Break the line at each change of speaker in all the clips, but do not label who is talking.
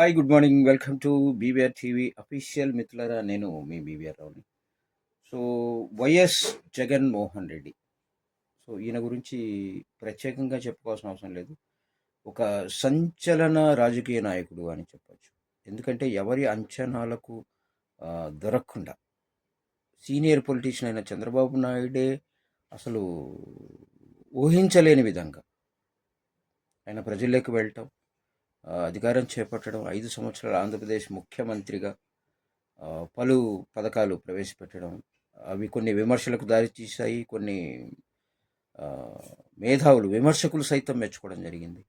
Hi good morning welcome to BBR TV official మిత్రులరా నేను మీ BBR రావుని so YS Jaganmohan Reddy so ఈయన గురించి ప్రత్యేకంగా చెప్పుకోవాల్సిన అవసరం లేదు. ఒక సంచలన రాజకీయ నాయకుడు అని చెప్పచ్చు. ఎందుకంటే ఎవరి అంచనాలకు దొరకకుండా. సీనియర్ పొలిటీషియన్ అయిన చంద్రబాబు నాయుడే అసలు ఊహించలేని విధంగా ఆయన ప్రజల్లోకి వెళ్ళటం అధికారం చేపట్టడం ఐదు సంవత్సరాల ఆంధ్రప్రదేశ్ ముఖ్యమంత్రిగా పలు పథకాలు ప్రవేశపెట్టడం. అవి కొన్ని విమర్శలకు దారితీశాయి కొన్ని మేధావులు విమర్శకులు సైతం మెచ్చుకోవడం జరిగింది.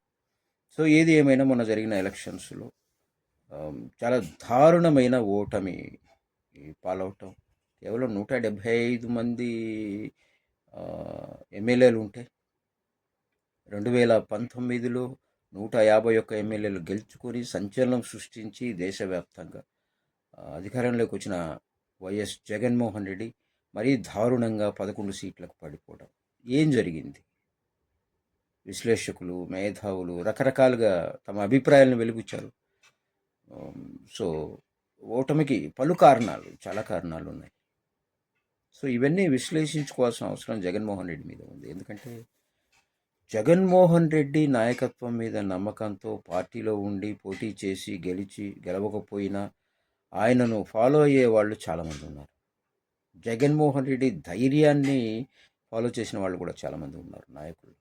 సో ఏది ఏమైనా మొన్న జరిగిన ఎలక్షన్స్లో చాలా దారుణమైన ఓటమి పాలవటం. కేవలం నూట డెబ్భై ఐదు మంది ఎమ్మెల్యేలు ఉంటే రెండు వేల పంతొమ్మిదిలో నూట యాభై ఒక్క ఎమ్మెల్యేలు గెలుచుకొని సంచలనం సృష్టించి దేశవ్యాప్తంగా అధికారంలోకి వచ్చిన వైఎస్ జగన్మోహన్ రెడ్డి మరీ దారుణంగా పదకొండు సీట్లకు పడిపోవడం. ఏం జరిగింది? విశ్లేషకులు మేధావులు రకరకాలుగా తమ అభిప్రాయాలను వెలుగుచ్చారు. సో ఓటమికి పలు కారణాలు చాలా కారణాలు ఉన్నాయి. సో ఇవన్నీ విశ్లేషించుకోవాల్సిన అవసరం జగన్మోహన్ రెడ్డి మీద ఉంది. ఎందుకంటే జగన్మోహన్ రెడ్డి నాయకత్వం మీద నమ్మకంతో పార్టీలో ఉండి పోటీ చేసి గెలిచి గెలవకపోయినా ఆయనను ఫాలో అయ్యే వాళ్ళు చాలామంది ఉన్నారు. జగన్మోహన్ రెడ్డి ధైర్యాన్ని ఫాలో చేసిన వాళ్ళు కూడా చాలామంది ఉన్నారు నాయకులు.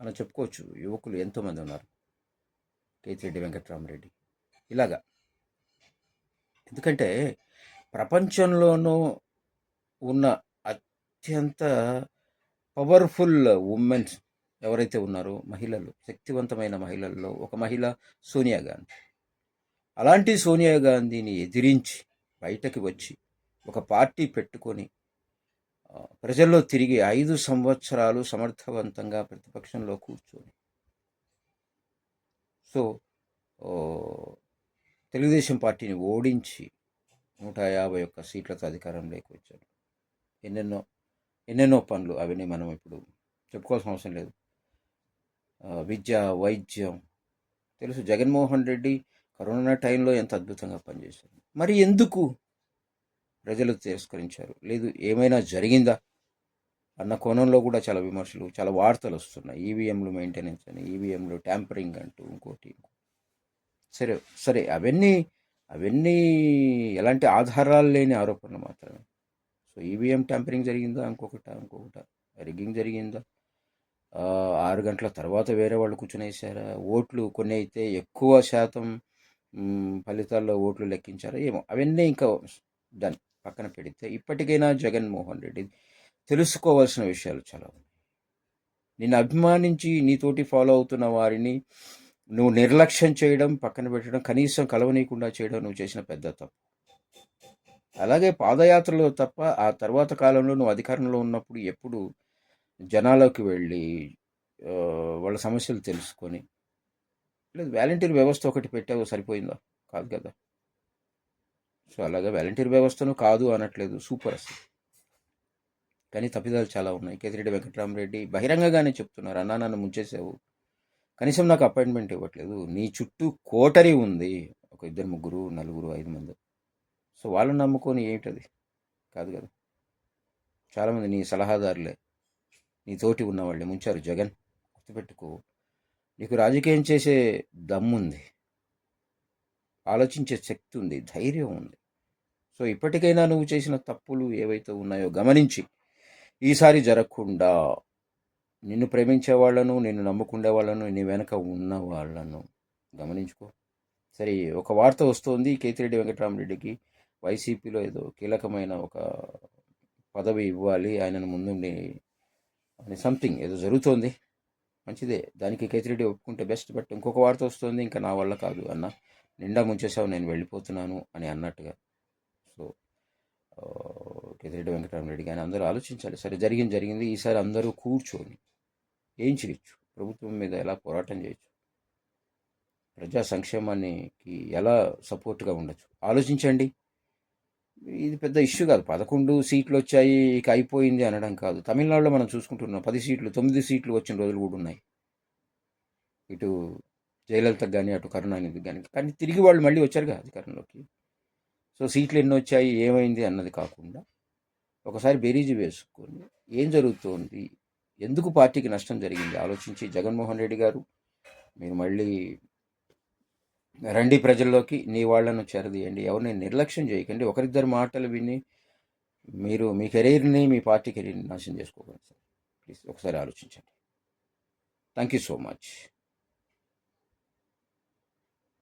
మనం చెప్పుకోవచ్చు యువకులు ఎంతోమంది ఉన్నారు. కేతిరెడ్డి వెంకట్రామరెడ్డి. ఇలాగా. ఎందుకంటే ప్రపంచంలోనూ ఉన్న అత్యంత పవర్ఫుల్ ఉమెన్స్ ఎవరైతే ఉన్నారో మహిళలు శక్తివంతమైన మహిళల్లో ఒక మహిళ సోనియా గాంధీ. అలాంటి సోనియా గాంధీని ఎదిరించి బయటకు వచ్చి ఒక పార్టీ పెట్టుకొని ప్రజల్లో తిరిగి ఐదు సంవత్సరాలు సమర్థవంతంగా ప్రతిపక్షంలో కూర్చొని. సో తెలుగుదేశం పార్టీని ఓడించి నూట యాభై ఒక్క సీట్లతో అధికారంలోకి వచ్చారు ఎన్నెన్నో ఎన్నెన్నో పనులు అవన్నీ మనం ఇప్పుడు చెప్పుకోవాల్సిన అవసరం లేదు. విద్య వైద్యం తెలుసు జగన్మోహన్ రెడ్డి కరోనా టైంలో ఎంత అద్భుతంగా పనిచేశారు. మరి ఎందుకు ప్రజలు తిరస్కరించారు? లేదు ఏమైనా జరిగిందా? అన్న కోణంలో కూడా చాలా విమర్శలు చాలా వార్తలు వస్తున్నాయి. ఈవీఎంలు మెయింటెనెన్స్ అని ఈవీఎంలు ట్యాంపరింగ్ అంటూ ఇంకోటి. సరే సరే అవన్నీ అవన్నీ ఎలాంటి ఆధారాలు లేని ఆరోపణలు మాత్రమే. సో ఈవీఎం ట్యాంపరింగ్ జరిగిందా? ఇంకొకట? ఇంకొకట? రిగ్గింగ్ జరిగిందా? ఆరు గంటల తర్వాత వేరే వాళ్ళు కూర్చొని వేసారా ఓట్లు కొన్ని అయితే ఎక్కువ శాతం ఫలితాల్లో ఓట్లు లెక్కించారా? ఏమో అవన్నీ ఇంకా దాన్ని పక్కన పెడితే ఇప్పటికైనా జగన్మోహన్ రెడ్డి తెలుసుకోవాల్సిన విషయాలు చాలా ఉన్నాయి. నిన్ను అభిమానించి నీతోటి ఫాలో అవుతున్న వారిని నువ్వు నిర్లక్ష్యం చేయడం పక్కన పెట్టడం కనీసం కలవనీయకుండా చేయడం నువ్వు చేసిన పెద్ద తప్పు. అలాగే పాదయాత్రలో తప్ప ఆ తర్వాత కాలంలో నువ్వు అధికారంలో ఉన్నప్పుడు ఎప్పుడు జనాలకు వెళ్ళి వాళ్ళ సమస్యలు తెలుసుకొని లేదు వాలంటీర్ వ్యవస్థ ఒకటి పెట్టావు సరిపోయిందా? కాదు కదా. సో అలాగే వాలంటీర్ వ్యవస్థను కాదు అనట్లేదు. సూపర్ అసలు. కానీ తప్పిదాలు చాలా ఉన్నాయి. కేతిరెడ్డి వెంకటరామరెడ్డి బహిరంగంగానే చెప్తున్నారు. అన్నా నన్ను ముంచేసావు కనీసం నాకు అపాయింట్మెంట్ ఇవ్వట్లేదు. నీ చుట్టూ కోటరీ ఉంది. ఒక ఇద్దరు ముగ్గురు నలుగురు ఐదు మంది. సో వాళ్ళని నమ్ముకొని ఏమిటది? కాదు కదా. చాలామంది నీ సలహాదారులే. నీ తోటి ఉన్నవాళ్ళే. ముంచారు జగన్. గుర్తుపెట్టుకో. నీకు రాజకీయం చేసే దమ్ముంది. ఆలోచించే శక్తి ఉంది ధైర్యం ఉంది. సో ఇప్పటికైనా నువ్వు చేసిన తప్పులు ఏవైతే ఉన్నాయో గమనించి ఈసారి జరగకుండా నిన్ను ప్రేమించే వాళ్ళను నిన్ను నమ్ముకునే వాళ్ళను నీ వెనక ఉన్న వాళ్ళను గమనించుకో. సరే ఒక వార్త వస్తోంది కేతిరెడ్డి వెంకటరామరెడ్డికి. వైసీపీలో ఏదో కీలకమైన ఒక పదవి ఇవ్వాలి ఆయనను ముందుండి అని సంథింగ్ ఏదో జరుగుతోంది. మంచిదే. దానికి కేతిరెడ్డి ఒప్పుకుంటే బెస్ట్ బట్ ఇంకొక వార్త వస్తుంది ఇంకా నా వల్ల కాదు అన్న. నిండా ముంచేసావు నేను వెళ్ళిపోతున్నాను అని అన్నట్టుగా. సో కేతిరెడ్డి వెంకటరామరెడ్డి కానీ అందరూ ఆలోచించాలి. సరే జరిగింది జరిగింది. ఈసారి అందరూ కూర్చొని ఏం చేయొచ్చు? ప్రభుత్వం మీద ఎలా పోరాటం చేయొచ్చు? ప్రజా సంక్షేమానికి ఎలా సపోర్ట్గా ఉండొచ్చు? ఆలోచించండి. ఇది పెద్ద ఇష్యూ కాదు. పదకొండు సీట్లు వచ్చాయి ఇక అయిపోయింది అనడం కాదు. తమిళనాడులో మనం చూసుకుంటున్నాం. పది సీట్లు తొమ్మిది సీట్లు వచ్చిన రోజులు కూడా ఉన్నాయి. ఇటు జయలలితకు కానీ అటు కరుణానిధికి కానీ కానీ తిరిగి వాళ్ళు మళ్ళీ వచ్చారుగా అధికారంలోకి. సో సీట్లు ఎన్ని వచ్చాయి ఏమైంది అన్నది కాకుండా ఒకసారి బేరీజు వేసుకొని ఏం జరుగుతోంది ఎందుకు పార్టీకి నష్టం జరిగింది? ఆలోచించి జగన్మోహన్ రెడ్డి గారు మీరు మళ్ళీ రండి ప్రజల్లోకి నీ వాళ్ళను చేరదీయండి. ఎవరిని నిర్లక్ష్యం చేయకండి. ఒకరిద్దరు మాటలు విని మీరు మీ కెరీర్ని మీ పార్టీ కెరీర్ని నాశనం చేసుకోకండి సార్. ప్లీజ్ ఒకసారి ఆలోచించండి. Thank you so much.